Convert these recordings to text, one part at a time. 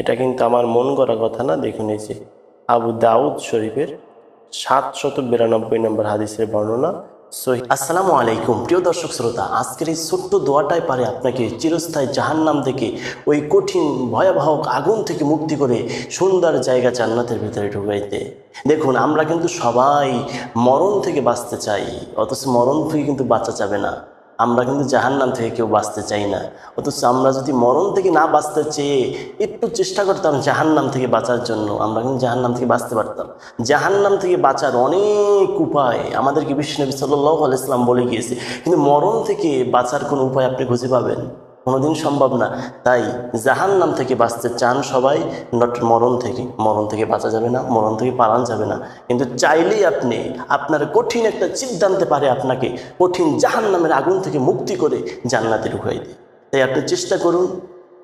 এটা কিন্তু আমার মন গড়া কথা না, দেখুন এই যে আবু দাউদ শরীফের সাতশত বিরানব্বই নম্বর হাদিসের বর্ণনা আসসালামু আলাইকুম। প্রিয় দর্শক শ্রোতা, আজকের এই ছোট্ট দোয়াটাই পারে আপনাকে চিরস্থায়ী জাহান্নাম থেকে, ওই কঠিন, ভয়াবহ আগুন থেকে মুক্তি করে সুন্দর জায়গা জান্নাতের ভিতরে ঢুকাইতে। দেখুন, আমরা কিন্তু সবাই মরণ থেকে বাঁচতে চাই, অথচ মরণ থেকে কিন্তু বাঁচা যাবে না। আমরা কিন্তু জাহান্নাম থেকে কেউ বাঁচতে চাই না। অথচ আমরা যদি মরণ থেকে না বাঁচতে চেয়ে একটু চেষ্টা করতাম জাহান্নাম থেকে বাঁচার জন্য, আমরা কিন্তু জাহান্নাম থেকে বাঁচতে পারতাম। জাহান্নাম থেকে বাঁচার অনেক উপায় আমাদেরকে বিশ্বনবী সাল্লাহ আলাইসলাম বলে গিয়েছে। কিন্তু মরণ থেকে বাঁচার কোনো উপায় আপনি খুঁজে পাবেন? কোনোদিন সম্ভব না। তাই জাহান্নাম থেকে বাঁচতে চান সবাই নট মরণ থেকে। মরণ থেকে বাঁচা যাবে না, মরণ থেকে পালান যাবে না। কিন্তু চাইলেই আপনি আপনার কঠিন একটা সিদ্ধান্তে পারে আপনাকে কঠিন জাহান্নামের আগুন থেকে মুক্তি করে জান্নাতে ঢুকাই দেয় তাই আপনি চেষ্টা করুন,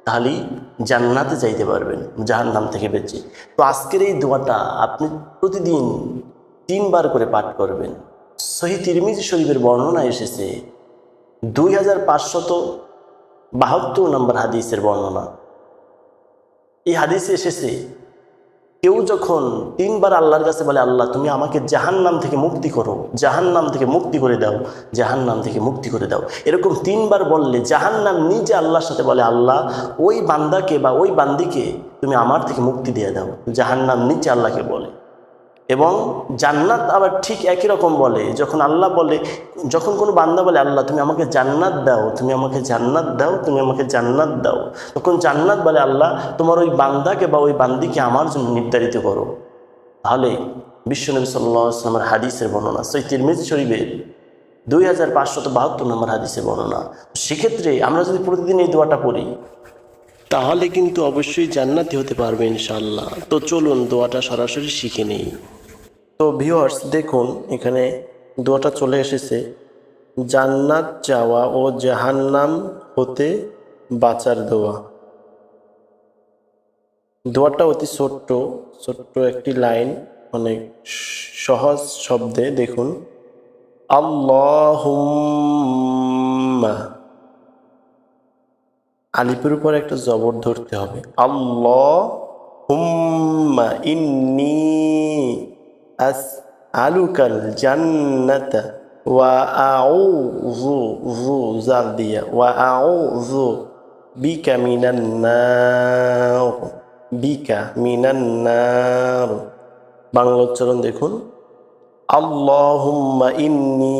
তাহলেই জান্নাতে যাইতে পারবেন, জাহান্নাম থেকে বেঁচে। তো আজকের এই দোয়াটা আপনি প্রতিদিন তিনবার করে পাঠ করবেন। সহি তিরমিজি শরীফের বর্ণনা এসেছে, দুই হাজার পাঁচশত বাহাত্তর নম্বর হাদিসের বর্ণনা। এই হাদিসে এসেছে, কেউ যখন তিনবার আল্লাহর কাছে বলে, আল্লাহ, তুমি আমাকে জাহান্নাম থেকে মুক্তি করো জাহান নাম থেকে মুক্তি করে দাও জাহান নাম থেকে মুক্তি করে দাও। এরকম তিনবার বললে জাহান নাম নিজে আল্লাহর সাথে বলে, আল্লাহ, ওই বান্দাকে বা ওই বান্দিকে তুমি আমার থেকে মুক্তি দিয়ে দাও। জাহান নাম নিচে আল্লাহকে বলে। এবং জান্নাত আবার ঠিক একই রকম বলে, যখন আল্লাহ বলে, যখন কোনো বান্দা বলে, আল্লাহ, তুমি আমাকে জান্নাত দাও, তুমি আমাকে জান্নাত দাও, তুমি আমাকে জান্নাত দাও। তখন জান্নাত বলে, আল্লাহ, তোমার ওই বান্দাকে বা ওই বান্দিকে আমার জন্য নির্ধারিত করো। তাহলে বিশ্বনবী সাল্লামের হাদিসের বর্ণনা সৈতির মিজ শরীফের দুই হাজার পাঁচশত বাহাত্তর নম্বর হাদিসের বর্ণনা। সেক্ষেত্রে আমরা যদি প্রতিদিন এই দোয়াটা পড়ি, তাহলে কিন্তু অবশ্যই জান্নাতি হতে পারবে ইনশাল্লাহ তো চলুন দোয়াটা সরাসরি শিখে নেই। তো ভিউয়ার্স দেখুন, এখানে দোয়াটা চলে এসেছে। জান্নাত যাওয়া ও জাহান্নাম হতে বাঁচার দোয়া। দোয়াটা অতি ছোট্ট ছোট্ট একটি লাইন, অনেক সহজ শব্দে দেখুন। আল্লাহুম্মা। আলিপুর উপর একটা জবর ধরতে হবে। আল্লাহ হুম্মা ইন্নি আস আলুকাল জান্নাতা ওয়া জাল দিয়া বিকা বিকা বাংলা উচ্চারণ দেখুন। আল্লাহুম্মা ইন্নি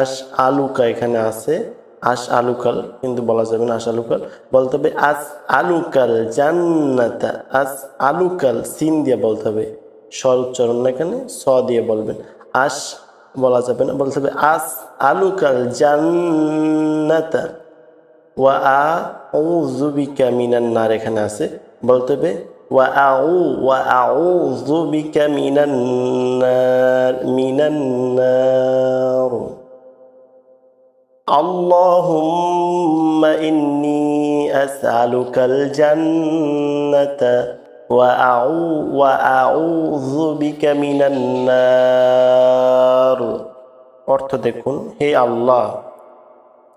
আস আলুকা এখানে আছে। আস আলুকাল কিন্তু বলা যাবে না আস আলুকাল বলতে হবে আস আলুকাল জান্নাতা আস আলুকাল সিন দিয়ে বলতে হবে। স্বর উচ্চারণ না এখানে স দিয়ে বলবেন আস বলা যাবে না বলতে হবে আস আলুকাল জান্নাতা ওয়া আ ও জুবিকা মিনান নার এখানে আছে বলতে হবে ওয়া আউ ওয়া আউ জুবিকা মিনান নার মিনান নার اللهم إني أسألك الجنة وأعو- وأعوذ بك من النار অর্থ দেখুন হে আল্লাহ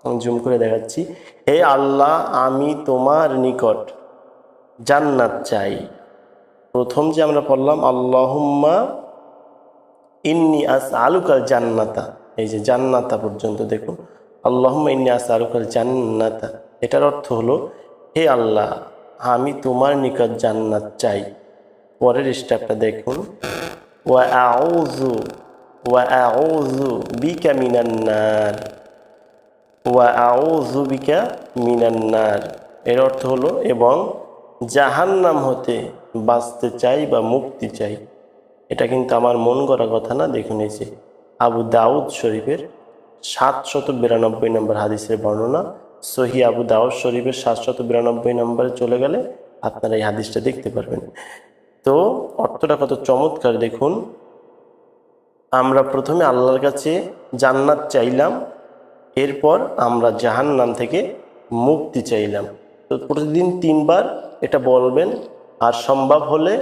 আমি জুম করে দেখাচ্ছি হে আল্লাহ আমি তোমার নিকট জান্নাত চাই প্রথম যে আমরা পড়লাম আল্লাহুম্মা ইন্নি আস আলুকাল জান্নাতা এই যে জান্নাতা পর্যন্ত দেখুন আল্লাহম্মা ইন্নি আস আলুকাল জান্নাতা এটার অর্থ হলো হে আল্লাহ আমি তোমার নিকট জান্নাত চাই। পরের স্টেপটা দেখুন। ওয়া আউযু, ওয়া বিকা মিনান নার। ওয়া বিকা মিনান নার। এর অর্থ হলো, এবং জাহান্নাম হতে বাঁচতে চাই বা মুক্তি চাই। এটা কিন্তু আমার মন গড়া কথা না, দেখুন এই যে। আবু দাউদ শরীফের সাতশত বিরানব্বই নম্বর হাদিসের বর্ণনা। সহি আবু দাউদ শরীফের সাতশত বিরানব্বই নম্বরে চলে গেলে আপনারা এই হাদিসটা দেখতে পারবেন। তো অর্থটা কত চমৎকার দেখুন। আমরা প্রথমে আল্লাহর কাছে জান্নাত চাইলাম, এরপর আমরা জাহান্নাম থেকে মুক্তি চাইলাম। তো প্রতিদিন তিনবার এটা বলবেন, আর সম্ভব হলে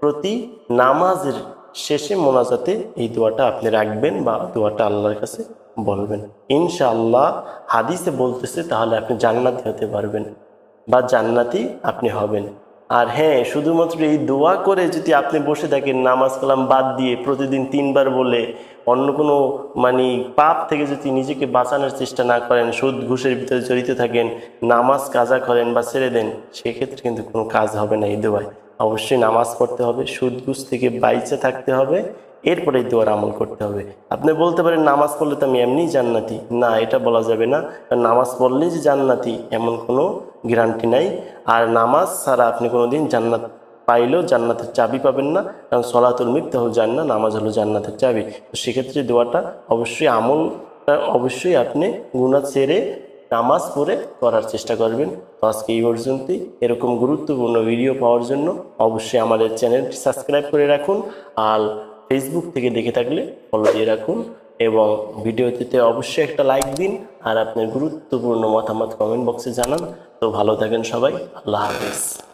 প্রতি নামাজের শেষে মোনাজাতে এই দোয়াটা আপনি রাখবেন বা দোয়াটা আল্লাহর কাছে বলবেন। ইনশাআল্লাহ হাদিসে বলতেছে, তাহলে আপনি জান্নাতি হতে পারবেন বা জান্নাতি আপনি হবেন। আর হ্যাঁ শুধুমাত্র এই দোয়া করে যদি আপনি বসে থাকেন, নামাজ কালাম বাদ দিয়ে প্রতিদিন তিনবার বলে অন্য কোনো মানে পাপ থেকে যদি নিজেকে বাঁচানোর চেষ্টা না করেন, সুদ, ঘুষের ভিতরে জড়িত থাকেন, নামাজ কাজা করেন বা ছেড়ে দেন, সেক্ষেত্রে কিন্তু কোনো কাজ হবে না এই দোয়ায়। অবশ্যই নামাজ পড়তে হবে সুদ ঘুষ থেকে বাইচে থাকতে হবে, এরপরে দোয়ার আমল করতে হবে। আপনি বলতে পারেন, নামাজ পড়লে তো আমি এমনিই জান্নাতি। না, এটা বলা যাবে না। নামাজ পড়লেই যে জান্নাতি, এমন কোনো গ্যারান্টি নাই। আর নামাজ ছাড়া আপনি কোনো দিন জান্নাত পাইলেও জান্নাতের চাবি পাবেন না। কারণ সলাতুল মিথ্যা হল জান্না নামাজ হলো জান্নাতের চাবি। তো সেক্ষেত্রে দোয়াটা অবশ্যই আমল, অবশ্যই আপনি গুণা ছেড়ে নামাজ পড়ে করার চেষ্টা করবেন। আজকে এই পর্যন্তই। এরকম গুরুত্বপূর্ণ ভিডিও পাওয়ার জন্য অবশ্যই আমাদের চ্যানেলটি সাবস্ক্রাইব করে রাখুন আর ফেসবুক থেকে দেখে থাকলে ফলো দিয়ে রাখুন এবং ভিডিওটিতে অবশ্যই একটা লাইক দিন আর আপনার গুরুত্বপূর্ণ মতামত কমেন্ট বক্সে জানান। তো ভালো থাকেন সবাই। আল্লাহ হাফেজ।